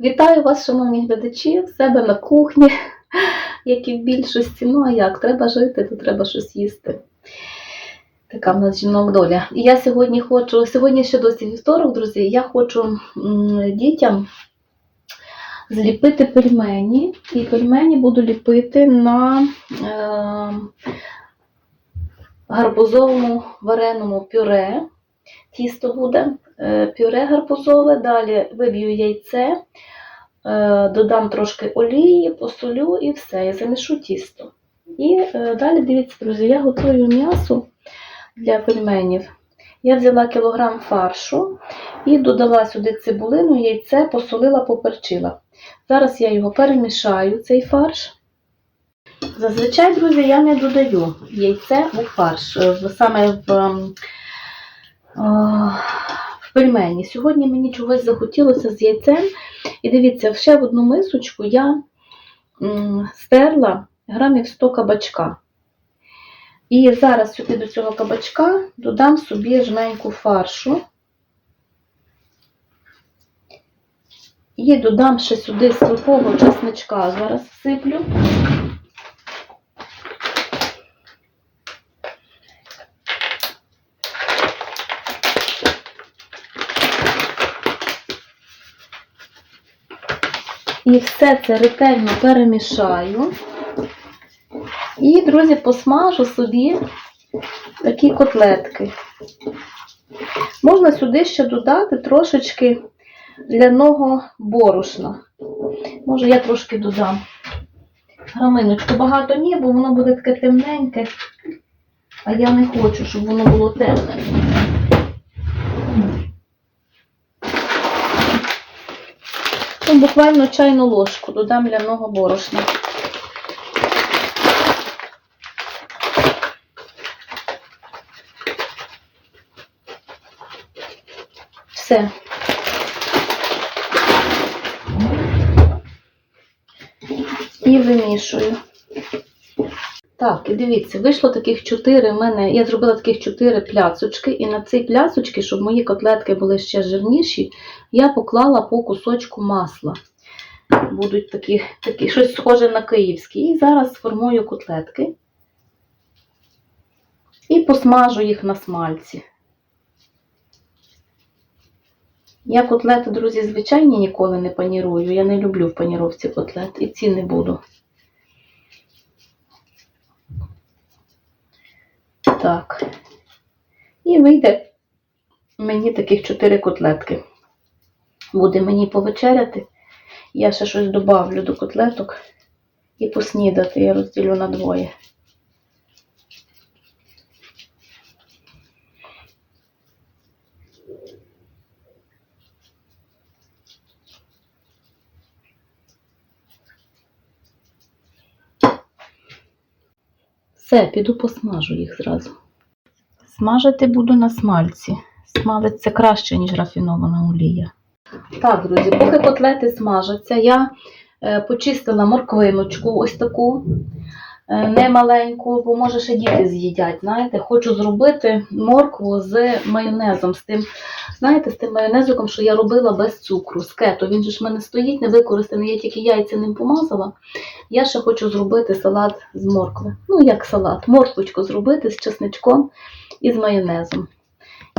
Вітаю вас, шановні глядачі, в себе на кухні, як і в більшості. Ну а як? Треба жити, то треба щось їсти. Така в нас жінок доля. І я сьогодні хочу, сьогодні ще досі вівторок, друзі, я хочу дітям зліпити пельмені. І пельмені буду ліпити на е, гарбузовому вареному пюре. Тісто буде е, пюре гарбузове, далі виб'ю яйце, е, додам трошки олії, посолю і все, і замішу тісто. І е, далі дивіться, друзі, я готую м'ясо для пельменів. Я взяла кілограм фаршу і додала сюди цибулину, яйце, посолила, поперчила. Зараз я його перемішаю, цей фарш. Зазвичай, друзі, я не додаю яйце у фарш, саме в, ем, в пельмені. Сьогодні мені чогось захотілося з яйцем. І дивіться, ще в одну мисочку я стерла грамів 100 кабачка. І зараз сюди до цього кабачка додам собі жменьку фаршу. І додам ще сюди сухого чесничка. Зараз всиплю. І все це ретельно перемішаю. І, друзі, посмажу собі такі котлетки. Можна сюди ще додати трошечки ляного борошна. Може, я трошки додам. Граминочку багато ні, бо воно буде таке темненьке. А я не хочу, щоб воно було темне. Ну, буквально чайну ложку додам ляного борошна. Все. І вимішую. Так, і дивіться, вийшло таких чотири в мене. Я зробила таких чотири пляцочки, і на ці пляцочки, щоб мої котлетки були ще жирніші, я поклала по кусочку масла. Будуть такі, такі щось схоже на київські. І зараз сформую котлетки і посмажу їх на смальці. Я котлети, друзі, звичайні ніколи не панірую. Я не люблю в паніровці котлет і ці не буду. Так. І вийде мені таких чотири котлетки. Буде мені повечеряти. Я ще щось добавлю до котлеток і поснідати. Я розділю на двоє. Все, піду посмажу їх зразу. Смажити буду на смальці. Смалець це краще, ніж рафінована олія. Так, друзі, поки котлети смажаться, я е, почистила морквиночку ось таку, е, не маленьку, бо може ще діти з'їдять. Знаєте, хочу зробити моркву з майонезом, з тим, знаєте, з тим майонезиком, що я робила без цукру, з кето. Він же ж в мене стоїть, не використаний, я тільки яйця ним помазала. Я ще хочу зробити салат з моркви. Ну, як салат, морквочку зробити з чесничком і з майонезом.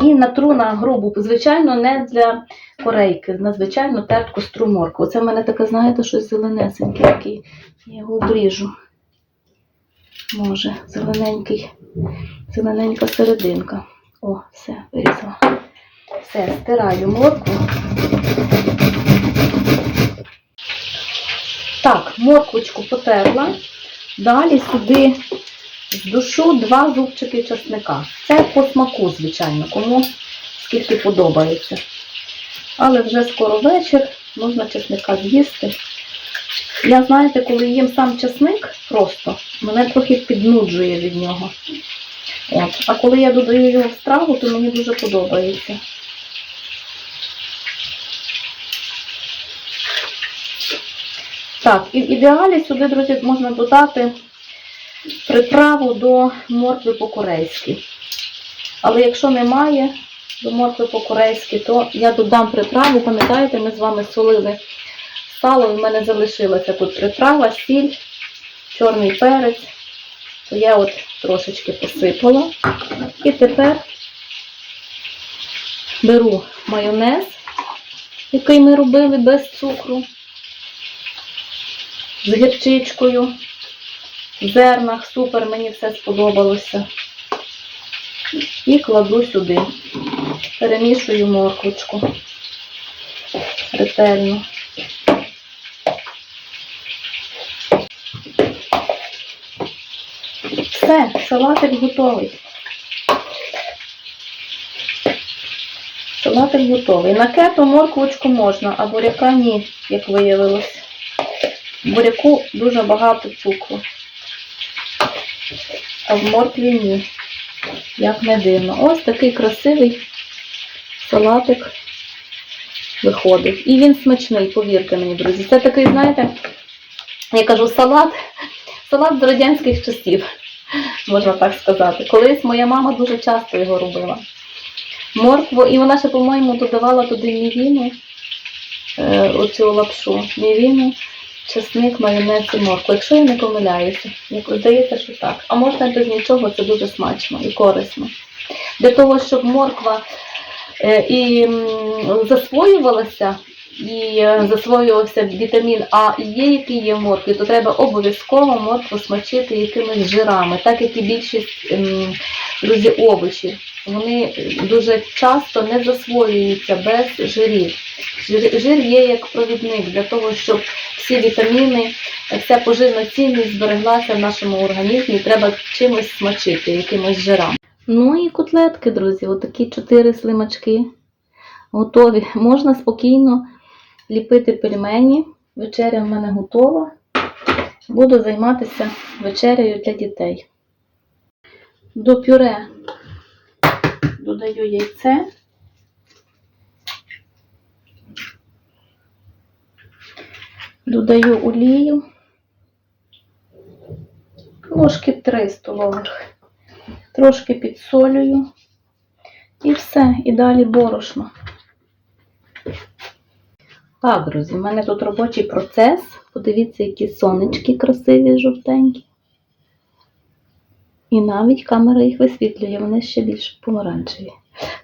І натру на грубу, звичайно, не для корейки, на звичайну тертку стру моркву. Це в мене таке, знаєте, щось зеленесеньке, який. Я його обріжу. Може, зелененький, зелененька серединка. О, все, вирізала. Все, стираю моркву. Так, морквочку потерла. Далі сюди з душу два зубчики чесника. Це по смаку, звичайно, кому скільки подобається. Але вже скоро вечір, можна чесника з'їсти. Я, знаєте, коли їм сам чесник просто, мене трохи піднуджує від нього. От. А коли я додаю його в страву, то мені дуже подобається. Так, і в ідеалі сюди, друзі, можна додати приправу до моркви по-корейськи. Але якщо немає до моркви по-корейськи, то я додам приправу. Пам'ятаєте, ми з вами солили сало, в мене залишилася тут приправа, сіль, чорний перець. То я от трошечки посипала. І тепер беру майонез, який ми робили без цукру, з гірчичкою, в зернах, супер, мені все сподобалося. І кладу сюди. Перемішую морквочку ретельно. Все, салатик готовий. Салатик готовий. На кету морквочку можна, а буряка ні, як виявилось. Буряку дуже багато цукру. А в моркві ні. Як не дивно. Ось такий красивий салатик виходить. І він смачний, повірте мені, друзі. Це такий, знаєте, я кажу, салат, салат з радянських часів, можна так сказати. Колись моя мама дуже часто його робила. Моркву, і вона ще, по-моєму, додавала туди мівіну, е, оцю лапшу, мівіну, чесник, майонез і моркву. Якщо я не помиляюся, здається, що так. А можна без нічого, це дуже смачно і корисно. Для того, щоб морква е, і засвоювалася, і е, засвоювався вітамін А, і є, який є в моркві, то треба обов'язково моркву смачити якимись жирами, так як і більшість ем, друзі, овочів. Вони дуже часто не засвоюються без жирів. Жир, жир є як провідник для того, щоб всі вітаміни, вся поживна цінність збереглася в нашому організмі, і треба чимось смачити, якимось жирами. Ну і котлетки, друзі, отакі чотири слимачки готові. Можна спокійно ліпити пельмені. Вечеря в мене готова. Буду займатися вечерею для дітей. До пюре додаю яйце. Додаю олію. Ложки 3 столових. Трошки підсолюю. І все. І далі борошно. Так, друзі, в мене тут робочий процес. Подивіться, які сонечки красиві, жовтенькі. І навіть камера їх висвітлює, вони ще більш помаранчеві.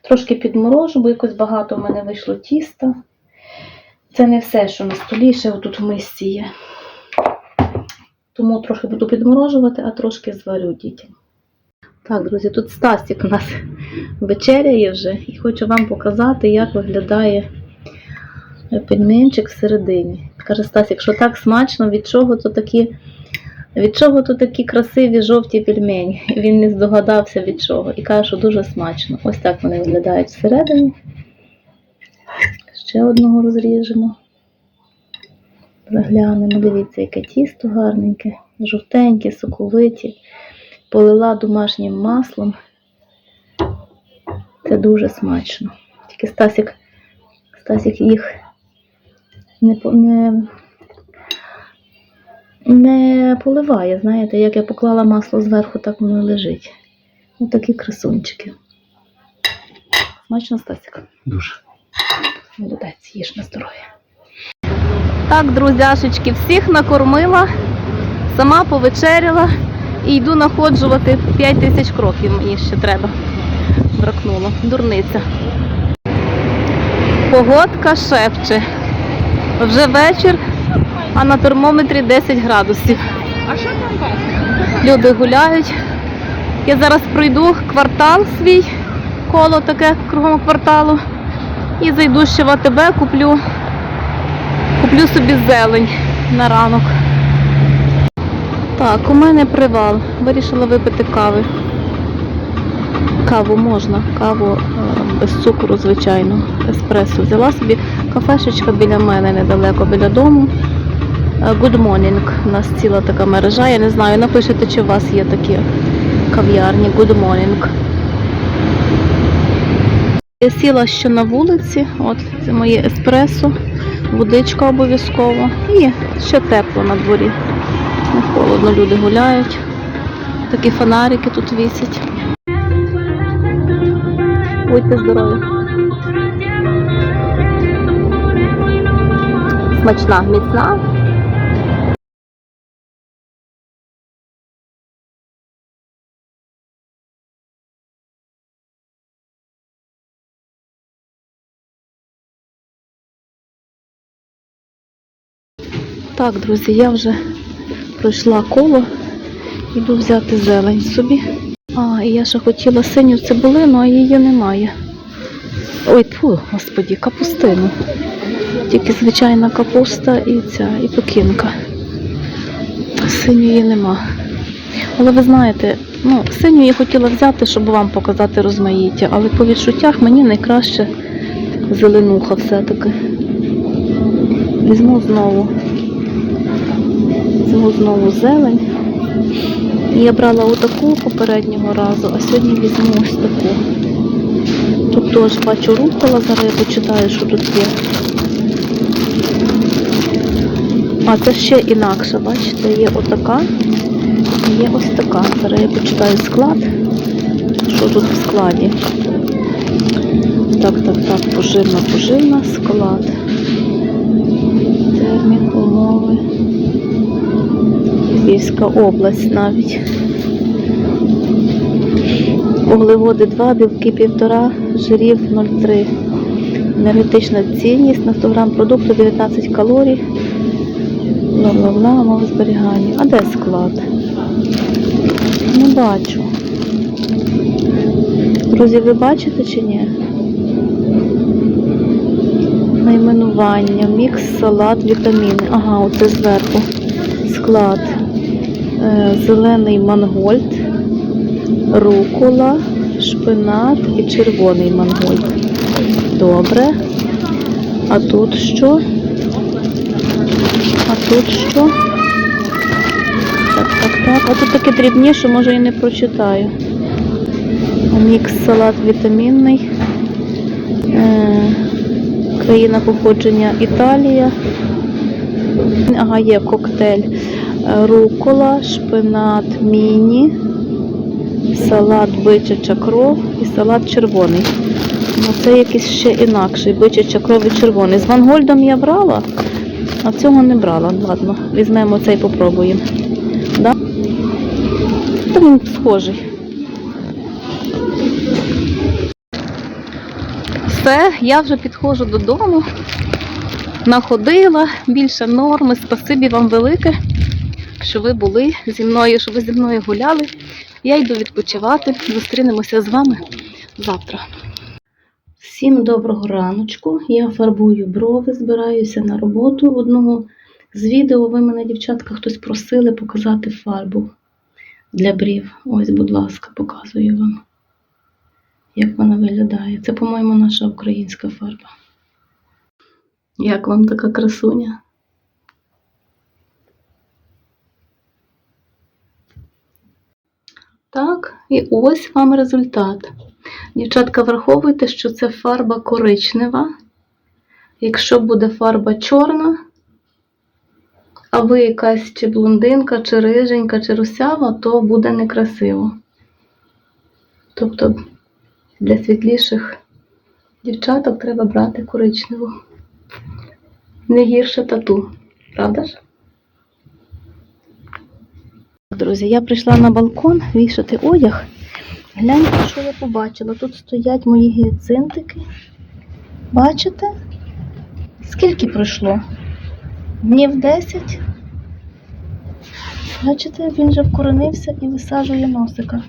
Трошки підморожу, бо якось багато в мене вийшло тіста. Це не все, що на столі, ще отут в мисці є. Тому трохи буду підморожувати, а трошки зварю дітям. Так, друзі, тут Стасік у нас вечеряє вже і хочу вам показати, як виглядає пельменчик всередині. Каже Стасік, що так смачно, від чого то такі, від чого то такі красиві жовті пельмені. Він не здогадався від чого. І каже, що дуже смачно. Ось так вони виглядають всередині. Ще одного розріжемо. Заглянемо, дивіться, яке тісто гарненьке, жовтеньке, соковиті. Полила домашнім маслом. Це дуже смачно. Тільки Стасік, Стасік їх не, не, не поливає, знаєте, як я поклала масло зверху, так воно і лежить. Ось такі красунчики. Смачно, Стасік? Дуже. Молодець, їж на здоров'я. Так, друзяшечки, всіх накормила, сама повечеряла і йду находжувати 5 тисяч кроків мені ще треба. Бракнуло. Дурниця. Погодка шепче. Вже вечір, а на термометрі 10 градусів. А що там вас? Люди гуляють. Я зараз пройду квартал свій, коло таке кругом кварталу. І зайду ще в АТБ, куплю, куплю собі зелень на ранок. Так, у мене привал. Вирішила випити кави. Каву можна, каву е, без цукру, звичайно, еспресо. Взяла собі кафешечка біля мене недалеко, біля дому. Е, Good Morning. У нас ціла така мережа. Я не знаю, напишете, чи у вас є такі кав'ярні. Good Morning. Я сіла ще на вулиці, от це моє еспресо, водичка обов'язково. І ще тепло на дворі. Не холодно, люди гуляють. Такі фонарики тут вісять. Будьте здорові. Смачна, міцна. Так, друзі, я вже пройшла коло, іду взяти зелень собі. А, і я ще хотіла синю цибулину, а її немає. Ой, тьфу, господі, капустину. Тільки звичайна капуста і ця, і пекінка. Синьої нема. Але ви знаєте, ну, синю я хотіла взяти, щоб вам показати розмаїття, але по відчуттях мені найкраще зеленуха все-таки. Візьму знову. Візьму знову зелень. Я брала отаку попереднього разу, а сьогодні візьму ось таку. Тут теж бачу рукола, зараз я почитаю, що тут є. А це ще інакше, бачите, є отака, і є ось така. Зараз я почитаю склад, що тут в складі. Так, так, так, поживна, поживна, склад. Термін. Львівська область навіть. Вуглеводи 2, білки 1,5, жирів 0,3. Енергетична цінність на 100 грам продукту 19 калорій. Умови зберігання. А де склад? Не бачу. Друзі, ви бачите чи ні? Найменування, мікс, салат, вітаміни. Ага, оце зверху. Склад. Е, Зелений мангольд, рукола, шпинат і червоний мангольд. Добре. А тут що? А тут що? Так, так, так. А тут таке дрібніше, може і не прочитаю. Мікс салат вітамінний. Е, країна походження Італія. Ага, є коктейль. Рукола, шпинат міні, салат бичача кров і салат червоний. Ну, це якийсь ще інакший, бичача кров і червоний. З Вангольдом я брала, а цього не брала. Ладно, візьмемо цей попробуємо. Да? Та він схожий. Все, я вже підходжу додому. Находила більше норми. Спасибі вам велике, що ви були зі мною, що ви зі мною гуляли. Я йду відпочивати. Зустрінемося з вами завтра. Всім доброго раночку. Я фарбую брови, збираюся на роботу. В одного з відео ви мене, дівчатка, хтось просили показати фарбу для брів. Ось, будь ласка, показую вам, як вона виглядає. Це, по-моєму, наша українська фарба. Як вам така красуня? Так, і ось вам результат. Дівчатка, враховуйте, що це фарба коричнева. Якщо буде фарба чорна, а ви якась чи блондинка, чи риженька, чи русява, то буде некрасиво. Тобто для світліших дівчаток треба брати коричневу. Не гірше тату, правда ж? Друзі, я прийшла на балкон вішати одяг. Гляньте, що я побачила. Тут стоять мої гіацинтики. Бачите? Скільки пройшло? Днів 10. Бачите, він вже вкоренився і висаджує носика.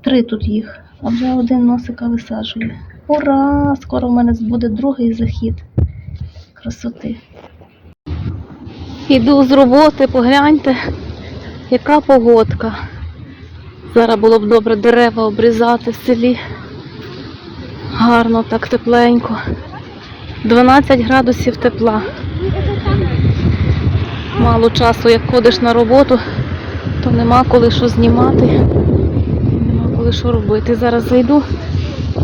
Три тут їх, а вже один носика висаджує. Ура! Скоро в мене буде другий захід красоти. Іду з роботи, погляньте, яка погодка. Зараз було б добре дерева обрізати в селі. Гарно, так тепленько. 12 градусів тепла. Мало часу, як ходиш на роботу, то нема коли що знімати. Нема коли що робити. Зараз зайду,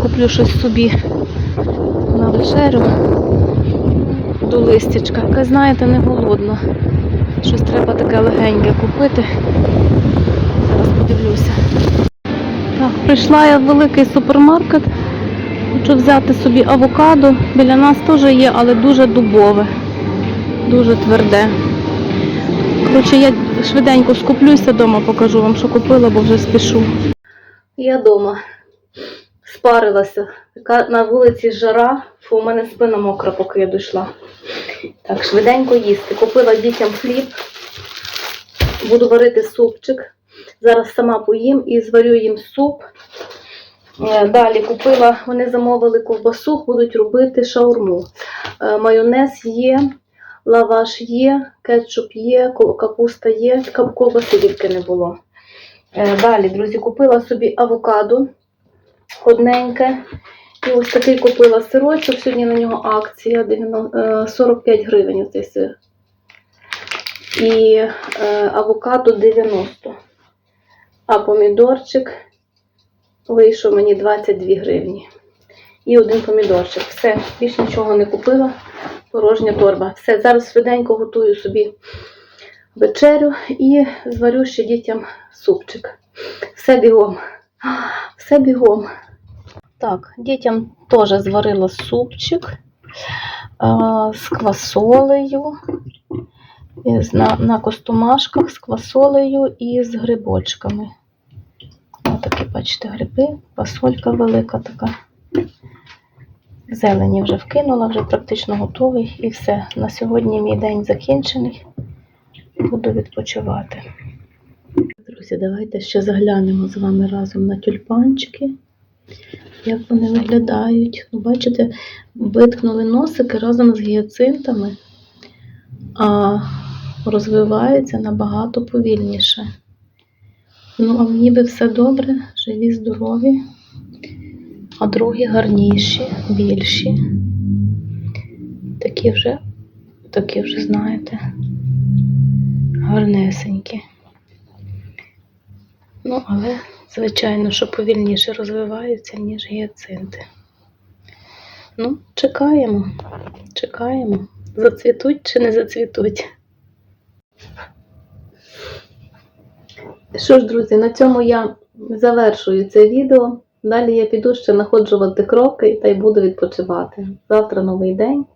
куплю щось собі на вечерю до листячка. Яка, знаєте, не голодна. Щось треба таке легеньке купити. Зараз подивлюся. Так, прийшла я в великий супермаркет. Хочу взяти собі авокадо. Біля нас теж є, але дуже дубове. Дуже тверде. Коротше, я швиденько скуплюся вдома, покажу вам, що купила, бо вже спішу. Я вдома спарилася. Така на вулиці жара, фу, у мене спина мокра, поки я дійшла. Так, швиденько їсти. Купила дітям хліб, буду варити супчик. Зараз сама поїм і зварю їм суп. Е, Далі купила, вони замовили ковбасу, будуть робити шаурму. Е, Майонез є, лаваш є, кетчуп є, капуста є, ковбаси тільки не було. Е, Далі, друзі, купила собі авокадо одненьке. Ось такий купила сирочок. Сьогодні на нього акція 90 е, 45 гривень цей сир. І е, авокадо 90. А помідорчик вийшов мені 22 гривні. І один помідорчик. Все, більш нічого не купила. Порожня торба. Все, зараз швиденько готую собі вечерю і зварю ще дітям супчик. Все бігом. Все бігом. Так, дітям теж зварила супчик з квасолею, на, на костомашках з квасолею і з грибочками. Ось такі, бачите, гриби, квасолька велика така. Зелені вже вкинула, вже практично готовий. І все. На сьогодні мій день закінчений. Буду відпочивати. Друзі, давайте ще заглянемо з вами разом на тюльпанчики. Як вони виглядають. Ну, бачите, виткнули носики разом з гіацинтами, а розвиваються набагато повільніше. Ну, а ніби все добре, живі, здорові, а другі гарніші, більші. Такі вже, такі вже, знаєте, гарнесенькі. Ну, але, звичайно, що повільніше розвиваються, ніж гіацинти. Ну, чекаємо, чекаємо. Зацвітуть чи не зацвітуть. Що ж, друзі, на цьому я завершую це відео. Далі я піду ще находжувати кроки та й буду відпочивати. Завтра новий день.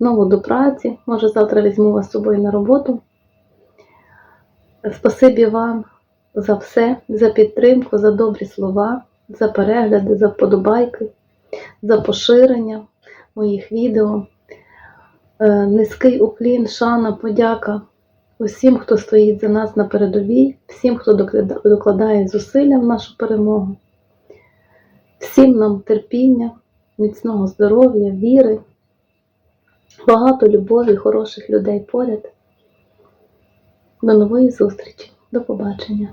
Знову до праці. Може, завтра візьму вас з собою на роботу. Спасибі вам за все, за підтримку, за добрі слова, за перегляди, за вподобайки, за поширення моїх відео. Е, Низький уклін, шана, подяка усім, хто стоїть за нас на передовій, всім, хто докладає зусилля в нашу перемогу, всім нам терпіння, міцного здоров'я, віри, багато любові, хороших людей поряд. До нової зустрічі. До побачення.